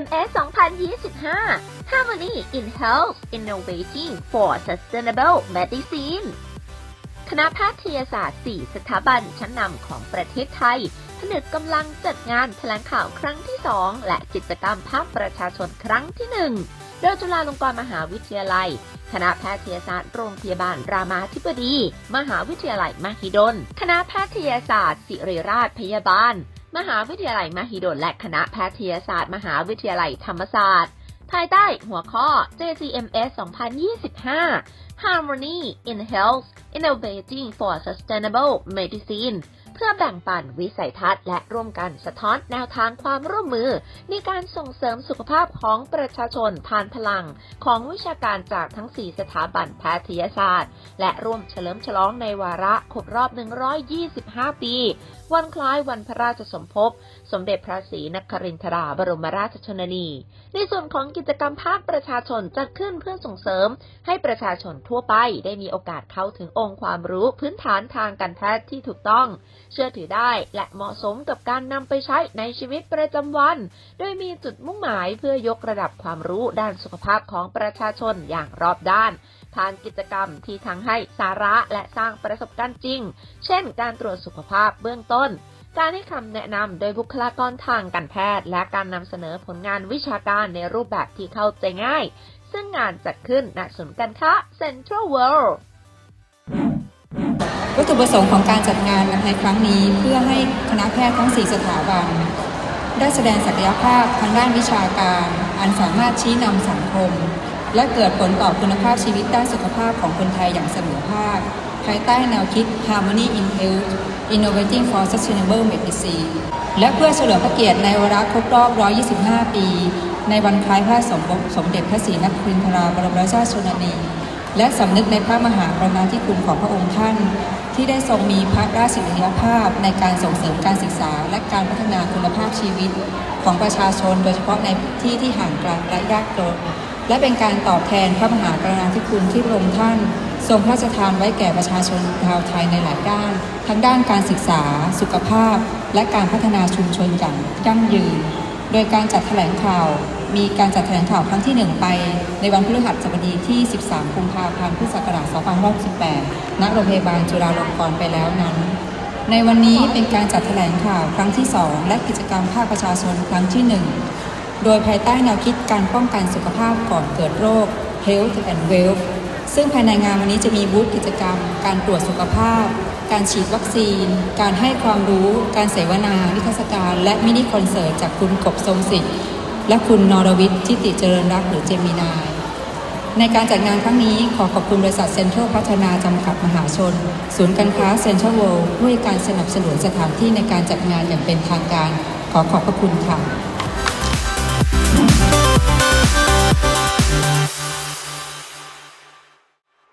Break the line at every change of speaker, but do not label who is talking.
CMS 2025 Harmony in Health Innovating for Sustainable Medicine คณะแพทยศาสตร์ 4 สถาบันชั้นนำของประเทศไทย ผนึกกำลังจัดงานแถลงข่าวครั้งที่ 2 และกิจกรรมภาคประชาชนครั้งที่ 1 โดยจุฬาลงกรณ์มหาวิทยาลัย คณะแพทยศาสตร์โรงพยาบาลรามาธิบดี มหาวิทยาลัยมหิดล คณะแพทยศาสตร์ ศิริราชพยาบาล มหาวิทยาลัยมหิดลและคณะแพทยศาสตร์ มหาวิทยาลัยธรรมศาสตร์ ภายใต้หัวข้อ JCMS 2025 Harmony in Health Innovating for Sustainable Medicine พื่อแบ่งปันวิสัยทัศน์และร่วมกันสะท้อนแนวทางความร่วมมือ ในการส่งเสริมสุขภาพของประชาชนผ่านพลัง ของวิชาการจากทั้ง 4 สถาบันแพทยศาสตร์ และร่วมเฉลิมฉลองในวาระครบรอบ 125 ปี วันคล้ายวันพระราชสมภพ สมเด็จพระศรีนครินทราบรมราชชนนี ในส่วนของกิจกรรมภาคประชาชนจัดขึ้นเพื่อส่งเสริม ให้ประชาชนทั่วไปได้มีโอกาสเข้าถึงองค์ความรู้พื้นฐานทางการแพทย์ที่ถูกต้องเชื่อถือได้และเหมาะสมกับการนำไปใช้ในชีวิตประจำวัน โดยมีจุดมุ่งหมายเพื่อยกระดับความรู้ด้านสุขภาพของประชาชนอย่างรอบด้านผ่านกิจกรรมที่ทั้งให้สาระและสร้างประสบการณ์จริง เช่น การตรวจสุขภาพเบื้องต้น การให้คำแนะนำโดยบุคลากรทางการแพทย์ และการนำเสนอผลงานวิชาการในรูปแบบที่เข้าใจง่าย ซึ่งงานจัดขึ้นณศูนย์การค้า Central World
วัตถุประสงค์ของการจัดงานในครั้งนี้เพื่อให้คณะแพทย์ทั้ง 4 สถาบัน ได้แสดงศักยภาพทางด้านวิชาการ อันสามารถชี้นำสังคม และเกิดผลต่อคุณภาพชีวิตด้านสุขภาพของคนไทยอย่างเสมอภาค ภายใต้แนวคิด Harmony in Health Innovating for Sustainable Medicine และเพื่อเฉลิมพระเกียรติในวาระครบรอบ 125 ปี ในวันคล้ายพระสมภพสมเด็จพระศรีนครินทราบรมราชชนนี และสำนึกในพระมหากรุณาธิคุณของพระองค์ท่าน ที่ได้ทรงมีพระราชอิสริยภาพในการส่งเสริมการศึกษา และการพัฒนาคุณภาพชีวิตของประชาชน โดยเฉพาะในที่ที่ห่างไกลและยากจนและเป็นการตอบแทนพระมหากรุณาธิคุณที่พระองค์ท่าน ทรงพระราชทานไว้แก่ประชาชนชาวไทยในหลายด้าน ทั้งด้านการศึกษา สุขภาพ และการพัฒนาชุมชนอย่างยั่งยืน โดยการจัดแถลงข่าว มีการจัดแถลงข่าวครั้งที่ 1 ไป ในวันพฤหัสบดีที่ 13 กุมภาพันธ์ พุทธศักราช 2518 ณ โรงพยาบาลจุฬาลงกรณ์ไปแล้วนั้น ในวันนี้เป็นการจัดแถลงข่าวครั้งที่ 2 และกิจกรรมภาคประชาชนครั้งที่ 1 โดยภายใต้แนวคิดการป้องกันสุขภาพก่อนเกิดโรค Health and Wealth ซึ่งภายในงานวันนี้จะมีบูธกิจกรรม การตรวจสุขภาพ การฉีดวัคซีน การให้ความรู้ การเสวนา นิทรรศการ และมินิคอนเสิร์ตจากคุณกบทรงสิทธิ์ และคุณนรวิทย์ทิติเจริญรักหรือเจมินาย ในการจัดงานครั้งนี้ขอขอบคุณบริษัทเซ็นทรัลพัฒนาจำกัดมหาชน ศูนย์การค้าเซ็นทรัลเวิลด์ด้วยการสนับสนุนสถานที่ในการจัดงานอย่างเป็นทางการ ขอขอบพระคุณค่ะ